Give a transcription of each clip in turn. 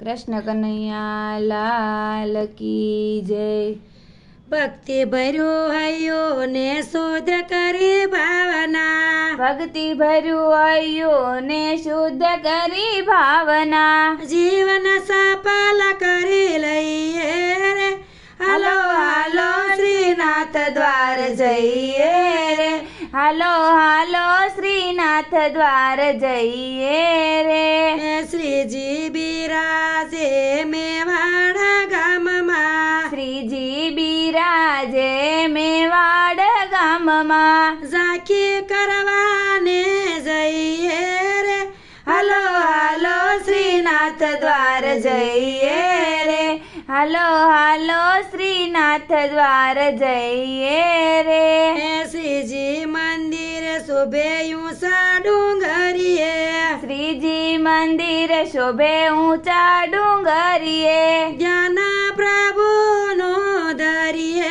કૃષ્ણ કનૈયા લાલ કી જય. ભક્તિ ભર્યું હૈયો ને શુદ્ધ કરી ભાવના. ભક્તિ ભર્યું હૈયો ને શુદ્ધ કરી ભાવના. જીવન સફળ હાલો હાલો શ્રીનાથ દ્વાર જઈએ રે. શ્રીજી બિરાજે મેવાડા ગામમાં. શ્રીજી બિરાજે મેવાડ ગામમાં. ઝાંખી કરવાને જઈએ રે. હાલો હાલો શ્રીનાથ દ્વાર જઈએ રે. હાલો હાલો શ્રીનાથ દ્વાર જઈએ રે. શ્રીજી મંદિર શોભેયું ડુંગરીએ શ્રીજી મંદિર શોભે ઊંચા ડુંગરીએ જ્ઞાન પ્રભુનો ધરીએ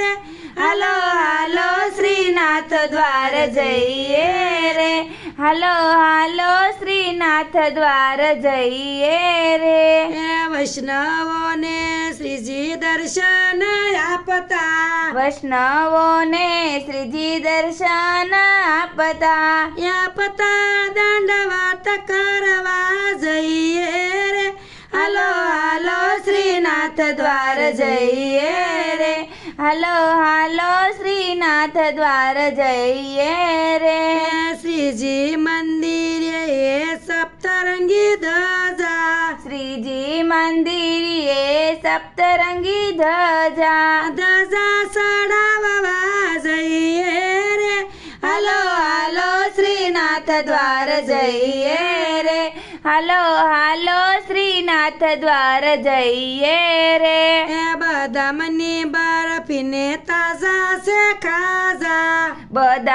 રે. હાલો હાલો શ્રીનાથ દ્વાર જઈએ રે. હાલો હાલો શ્રીનાથ દ્વાર જઈએ રે. વૈષ્ણવોને શ્રીજી દર્શન આપતા. વૈષ્ણવોને શ્રીજી દર્શન આપતા. આપતા દંડવાત કરવા જઈએ રે. હાલો હાલો શ્રીનાથ દ્વાર જઈએ રે. હાલો હાલો શ્રીનાથ દ્વાર જઈએ રે. શ્રીજી મંદિરે એ સપ્તરંગી ધજા. શ્રીજી મંદિરે સપ્તરંગી ધજા. ધજા ચડાવવા જઈએ રે. હાલો હાલો શ્રીનાથ દ્વાર જઈએ રે. હાલો હાલો શ્રીનાથ દ્વાર જઈએ રે. એ બદામની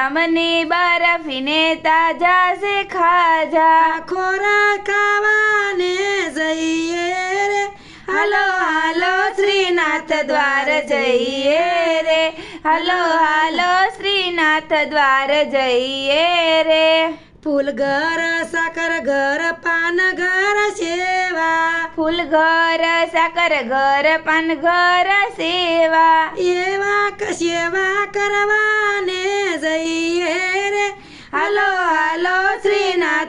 બદામની બરફીને તાજા છે ખાજા. ખોરાક ખાવાને જઈએ રે. હાલો હાલો શ્રીનાથ દ્વાર જઈએ રે. હાલો હાલો શ્રીનાથ દ્વાર જઈએ રે. ફૂલ ઘર સાકર ઘર પાન ઘર સેવા. ફૂલ ઘર સાકર ઘર પાન ઘર સેવા. એવા ક- સેવા કરવાને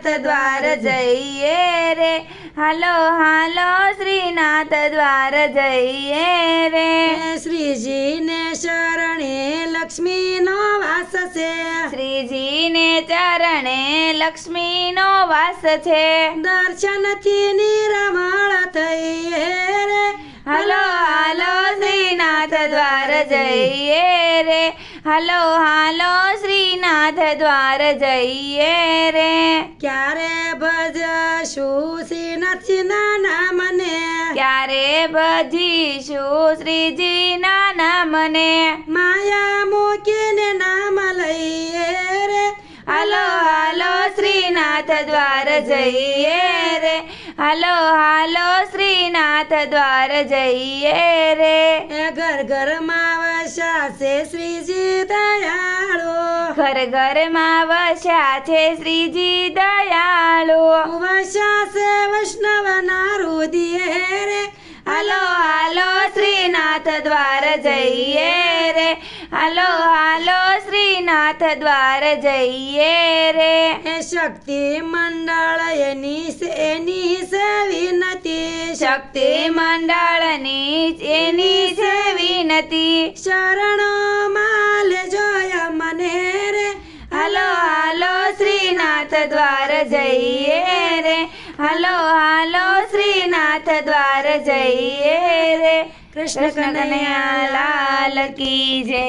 શ્રીનાથ દ્વાર જઈએ રે. હાલો હાલો શ્રીનાથ દ્વાર જઈએ રે. શ્રીજીને શરણે લક્ષ્મીનો વાસ છે. શ્રીજીને ચરણે લક્ષ્મીનો વાસ છે. દર્શનથી નિરમળ થઈએ રે. હાલો હાલો શ્રીનાથ દ્વાર જઈએ રે. હાલો હાલો શ્રીનાથ દ્વાર જઈએ રે. ક્યારે ભજશું શ્રીનાથજીના નામને? ક્યારે ભજીશું શ્રીજીના નામને? માયા મૂકીને નામ લઈએ રે. હાલો હાલો શ્રીનાથ દ્વાર જઈએ રે. હાલો હાલો શ્રીનાથ દ્વાર જઈએ રે. ઘર ઘરમાં વસાશે શ્રીજી ઘર ઘરમાં વસ્યા છે શ્રીજી દયાળુ. છે વૈષ્ણવના રુદિયે રે. હાલો હાલો શ્રીનાથ દ્વાર જઈએ રે. હાલો હાલો શ્રીનાથ દ્વાર જઈએ રે. શક્તિ મંડળ એની એની છે વિનતી. શક્તિ મંડળની એની છે વિનતી. શરણો હાલો શ્રીનાથ દ્વાર જઈએ રે. કૃષ્ણ કનૈયા લાલ કી જય.